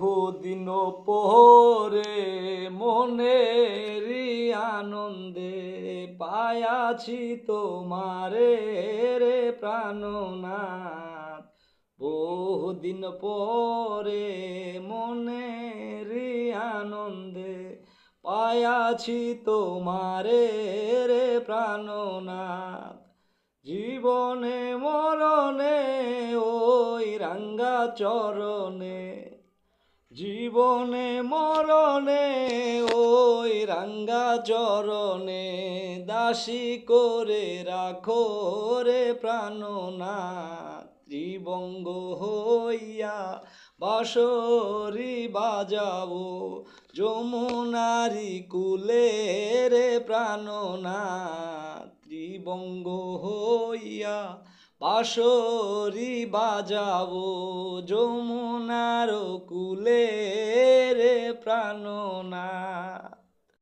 বহুদিন পরে মনেরই আনন্দে পায়াছি তোমারে রে প্রাণনাথ। বহুদিন পরে মনেরই আনন্দে পায়াছি তোমারে রে প্রাণনাথ। জীবনে মরণে, ওই রাঙ্গা চরণে জীবনে, মরণে, ওই রাঙ্গা চরণে দাসী করে রাখো রে প্রাণনাথ। ত্রিবঙ্গ হইয়া বাঁশরি বাজাবো, যমুনারি কুলে রে প্রাণনাথ। ত্রিবঙ্গ হইয়া বাঁশরি বাজাবো যমুনার কুলে রে প্রাণনাথ